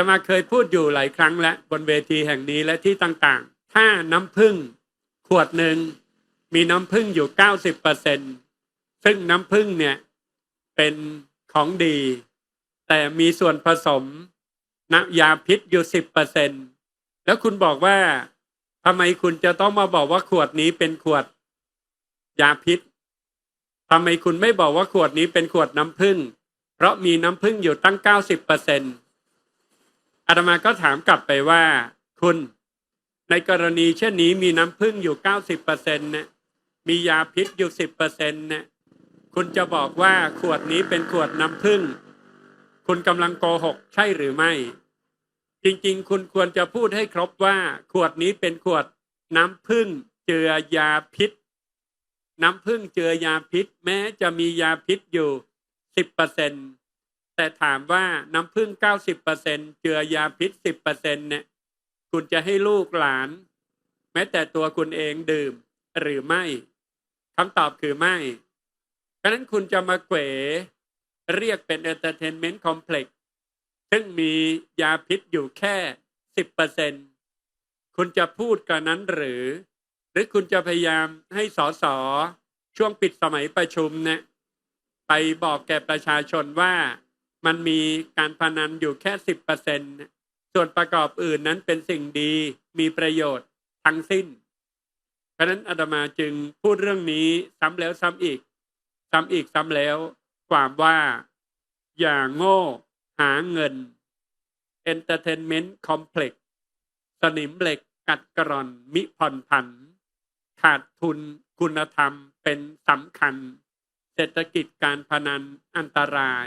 ตมาเคยพูดอยู่หลายครั้งแล้วบนเวทีแห่งนี้และที่ต่างๆ ถ้าน้ำผึ้งขวดหนึ่งมีน้ำผึ้งอยู่ 90%ซึ่งน้ำผึ้งเนี่ยเป็นของดี แต่มีส่วนผสมน้ำยาพิษอยู่ 10%แล้วคุณบอกว่าทำไมคุณจะต้องมาบอกว่าขวดนี้เป็นขวดยาพิษทำไมคุณไม่บอกว่าขวดนี้เป็นขวดน้ำผึ้งเพราะมีน้ำผึ้งอยู่ตั้ง 90%อ อาตมาก็ถามกลับไปว่าคุณในกรณีเช่นนี้มีน้ำผึ้งอยู่90%นต์นะมียาพิษอยู่10%นต์นะคุณจะบอกว่าขวดนี้เป็นขวดน้ำผึ้งคุณกำลังโกหกใช่หรือไม่ จริงๆ คุณควรจะพูดให้ครบว่า ขวดนี้เป็นขวดน้ำผึ้งเจือยาพิษ น้ำผึ้งเจือยาพิษ แม้จะมียาพิษอยู่10% แต่ถามว่าน้ำผึ้ง90%เจือยาพิษ10%เนี่ย คุณจะให้ลูกหลาน แม้แต่ตัวคุณเองดื่มหรือไม่คำตอบคือไม่เพราะนั้นคุณจะมาเกวเรียกเป็น entertainment complex ซึ่งมียาพิษอยู่แค่สิบเปอร์เซ็นคุณจะพูดกันนั้นหรือ หรือคุณจะพยายามให้สสช่วงปิดสมัยประชุมเนี่ยไปบอกแก่ประชาชนว่า มันมีการพนันอยู่แค่สิบเปอร์เซ็นส่วนประกอบอื่นนั้นเป็นสิ่งดีมีประโยชน์ทั้งสิ้น เพราะนั้นอาตมาจึงพูดเรื่องนี้ซ้ำแล้วซ้ำอีก ซ้ำอีกซ้ำแล้ว ความว่าอย่าโง่หาเงิน Entertainment Complex สนิมเหล็กกัดกร่อนมิผ่อนผัน ขาดทุนคุณธรรมเป็นสำคัญ เศรษฐกิจการพนันอันตราย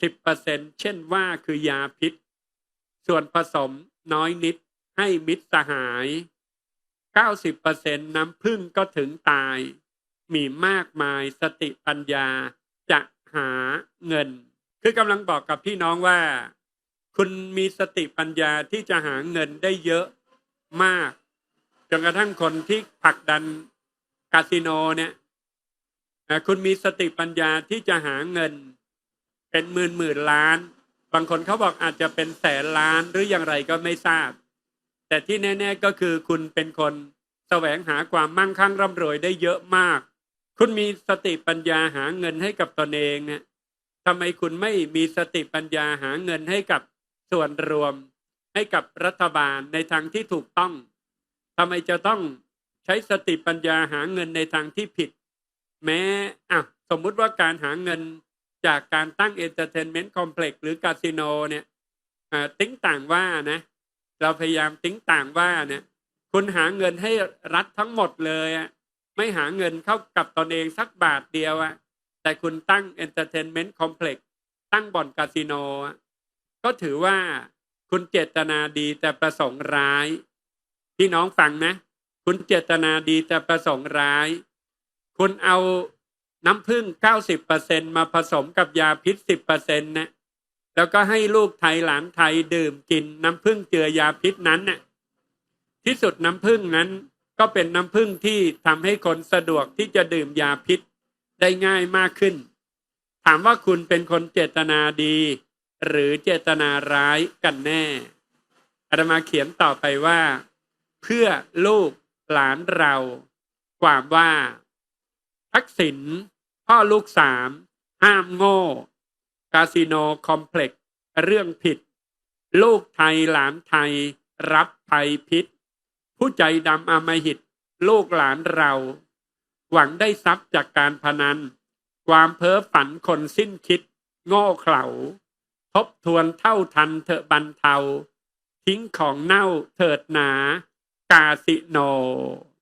10%เช่นว่าคือยาพิษ ส่วนผสมน้อยนิดให้มิตรสหาย 90%น้ำพึ่งก็ถึงตาย มีมากมายสติปัญญาจะหาเงิน คือกำลังบอกกับพี่น้องว่า คุณมีสติปัญญาที่จะหาเงินได้เยอะมากจนกระทั่งคนที่ผลักดันคาสิโนเนี่ยคุณมีสติปัญญาที่จะหาเงิน เป็นหมื่นหมื่นล้าน บางคนเขาบอกอาจจะเป็นแสนล้านหรืออย่างไรก็ไม่ทราบ แต่ที่แน่ ๆก็คือคุณเป็นคนแสวงหาความมั่งคั่งร่ำรวยได้เยอะมาก คุณมีสติปัญญาหาเงินให้กับตนเองเนี่ยทำไมคุณไม่มีสติปัญญาหาเงินให้กับส่วนรวม ให้กับรัฐบาลในทางที่ถูกต้องทำไมจะต้องใช้สติปัญญาหาเงินในทางที่ผิด แม้อะสมมุติว่าการหาเงิน จากการตั้งเอนเตอร์เทนเมนต์คอมเพล็กซ์หรือคาสิโนเนี่ยติ้งต่างว่านะเราพยายามติ้งต่างว่าเนี่ยคุณหาเงินให้รัฐทั้งหมดเลยอะไม่หาเงินเข้ากับตนเองสักบาทเดียวอะแต่คุณตั้งเอนเตอร์เทนเมนต์คอมเพล็กซ์ตั้งบ่อนคาสิโนอะก็ถือว่าคุณเจตนาดีแต่ประสงค์ร้าย พี่น้องฟังนะ คุณเจตนาดีแต่ประสงค์ร้าย คุณเอา น้ำผึ้ง90%มาผสมกับยาพิษ10%นะแล้วก็ให้ลูกไทยหลานไทยดื่มกินน้ำผึ้งเจือยาพิษนั้นน่ะที่สุดน้ำผึ้งนั้นก็เป็นน้ำผึ้งที่ทำให้คนสะดวกที่จะดื่มยาพิษได้ง่ายมากขึ้น ถามว่าคุณเป็นคนเจตนาดี หรือเจตนาร้ายกันแน่อาตมาเขียนต่อไปว่า เพื่อลูกหลานเรา ความว่าทักษิณ พ่อลูกสามห้ามโง่คาสิโนคอมเพล็กซ์เรื่องผิด ลูกไทยหลานไทย รับภัยพิษ ผู้ใจดำอมหิต ลูกหลานเรา หวังได้ทรัพย์จากการพนัน ความเพ้อฝันคนสิ้นคิด โง่เขลาทบทวนเท่าทันเถอะบันเทา ทิ้งของเน่าเถิดหนา กาสิโน